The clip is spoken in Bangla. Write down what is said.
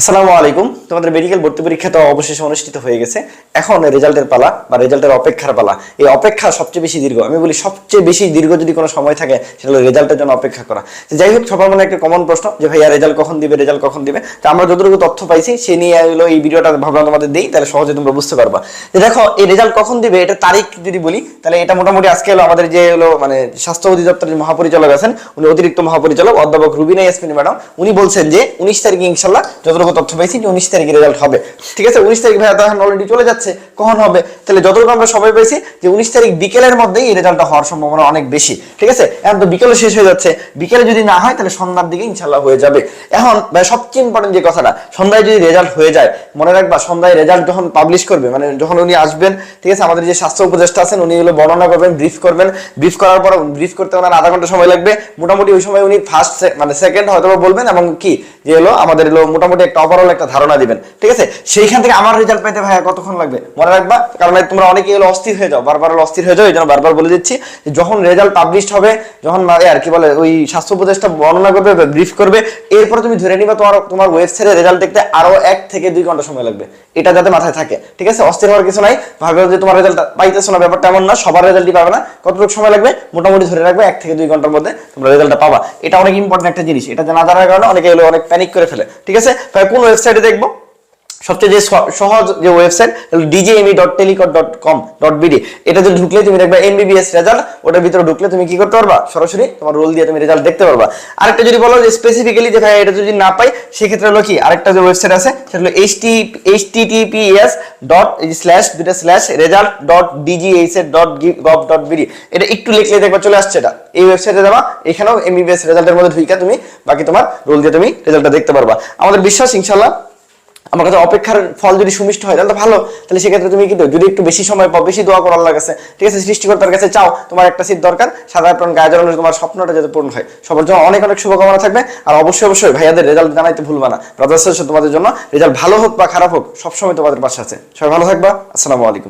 আসসালামু আলাইকুম। তোমাদের মেডিকেল ভর্তি পরীক্ষা তো অবশেষে অনুষ্ঠিত হয়ে গেছে। এখন রেজাল্টের পালা বা রেজাল্টের অপেক্ষার পালা। এই অপেক্ষা সবচেয়ে বেশি দীর্ঘ। আমি বলি সবচেয়ে বেশি দীর্ঘ যদি কোনো সময় থাকে, সেটা হলো রেজাল্টের জন্য অপেক্ষা করা। যাই হোক, সবার মনে একটা কমন প্রশ্ন যে, ভাইয়া, রেজাল্ট কখন দিবে? রেজাল্ট কখন দিবে? তো আমরা যতটুকু তথ্য পাইছি, সে নিয়ে হলো এই ভিডিওটা ভাবলাম তোমাদের দিই, তাহলে সহজে তোমরা বুঝতে পারবা। যে দেখো, এই রেজাল্ট কখন দিবে? এটা তারিখ যদি বলি, তাহলে এটা মোটামুটি আজকে হলো আমাদের যে হলো মানে স্বাস্থ্য অধিদপ্তরের মহাপরিচালক আছেন, উনি অতিরিক্ত মহাপরিচালক, অধ্যাপক রুবিনা ইয়াসমিন ম্যাডাম, উনি বলছেন যে, উনিশ তারিখে ইনশাল্লাহ যতটুকু তথ্য পাইছি যে উনিশ তারিখে রেজাল্ট হবে। ঠিক আছে? উনিশ তারিখ ভাইয়া তখন অলরেডি চলে যাচ্ছে। কখন হবে? তাহলে যতটুকু আমরা সবাই পাইছি যে উনিশ তারিখ বিকেলের মধ্যেই এই রেজাল্টটা হওয়ার সম্ভাবনা অনেক বেশি। ঠিক আছে? এখন তো বিকেলে শেষ হয়ে যাচ্ছে। বিকেলে যদি না হয়, তাহলে সন্ধ্যার দিকে ইনশাল্লাহ হয়ে যাবে। এখন ভাই সবচেয়ে ইম্পর্টেন্ট যে কথাটা, সন্ধ্যায় যদি রেজাল্ট হয়ে যায়, মনে রাখবা সন্ধ্যায় রেজাল্ট যখন পাবলিশ করবে মানে যখন উনি আসবেন, ঠিক আছে? আমাদের যে স্বাস্থ্য উপদেষ্টা আছেন, উনি হলো বর্ণনা করবেন ব্রিফ করবেন। ব্রিফ করার পর ব্রিফ করতে ওনার আধা ঘণ্টা সময় লাগবে। মোটামুটি ওই সময় উনি ফার্স্ট মানে সেকেন্ড হয়তো বলবেন এবং কি? যে হলো আমাদের হলো মোটামুটি একটা ওভারঅল একটা ধারণা দিবেন, ঠিক আছে? সেইখান থেকে আমার রেজাল্ট পাইতে ভাইয়া কতক্ষণ লাগবে? মনে রাখবা, কারণ তোমরা অনেকে হলো অস্থির হয়ে যাও, বারবার অস্থির হয়ে যাও এই জন্য বারবার বলে দিচ্ছি যখন রেজাল্ট পাবলিশ হবে, যখন আর কি বলে, ওই স্বাস্থ্য উপদেষ্টা বর্ণনা করবে ব্রিফ করবে, এরপরে তুমি ধরে নিবা তোমার তোমার ওয়েবসাইটে রেজাল্ট দেখতে আরও এক থেকে দুই ঘণ্টা সময় লাগবে। এটা যাতে মাথায় থাকে, ঠিক আছে? অস্থির হওয়ার কিছু নাই ভাবে যে তোমার রেজাল্ট পাইতেছো না, ব্যাপারটা এমন না, সবার রেজাল্টই পাবে না, কতটুকু সময় লাগবে? মোটামুটি ধরে রাখবে, এক থেকে দুই ঘণ্টার মধ্যে তোমরা রেজাল্টটা পাবা। এটা অনেক ইম্পর্টেন্ট একটা জিনিস, এটা না জানার কারণে অনেকে অনেক প্যানিক করে ফেলে, ঠিক আছে? ভাই কোন ওয়েবসাইটে দেখব? সবচেয়ে যে সহজ যে website DJME dot teletalk dot com dot BD এটা যদি ঢুকলে তুমি দেখবে এমবিবিএস রেজাল্ট ওটার ভিতরে ঢুকলে তুমি কি করতে পারবা? সরাসরি তোমার রোল দিয়ে তুমি রেজাল্ট দেখতে পারবা। আরেকটা যদি বলো যে স্পেসিফিক্যালি যে ভাই এটা যদি না পাই, সেক্ষেত্রে হলো কি? আরেকটা যে ওয়েবসাইট আছে, সেটা হলো H T H T TPS dot slash দুটা slash result dot DGH dot gov dot BD এটা একটু লিখলে দেখবা চলে আসছে এটা। এই ওয়েবসাইটে যাবা, এখানেও এমবিবিএস রেজাল্টের মধ্যে ঢুকে তুমি, বাকি তোমার রোল দিয়ে তুমি রেজাল্টটা দেখতে পারবা। আমাদের বিশ্বাস ইনশাল্লাহ আমার কাছে অপেক্ষার ফল যদি সুমিষ্ট হয়, তাহলে তো ভালো। তাহলে সেক্ষেত্রে তুমি কিন্তু যদি একটু বেশি সময় পাও, বেশি দোয়া করো আল্লাহর কাছে ঠিক আছে, সৃষ্টিকর্তার কাছে চাও, তোমার একটা সিট দরকার। সাধারণ গায়ের গায়ে জড়ানোর তোমার স্বপ্নটা যাতে পূর্ণ হয়। সবার জন্য অনেক অনেক শুভকামনা থাকবে। আর অবশ্যই অবশ্যই ভাইয়াদের রেজাল্ট জানাইতে ভুলবা না। ব্রাদার্স তোমাদের জন্য রেজাল্ট ভালো হোক বা খারাপ হোক, সবসময় তোমাদের পাশে আছে। সবাই ভালো থাকবা। আসসালামু আলাইকুম।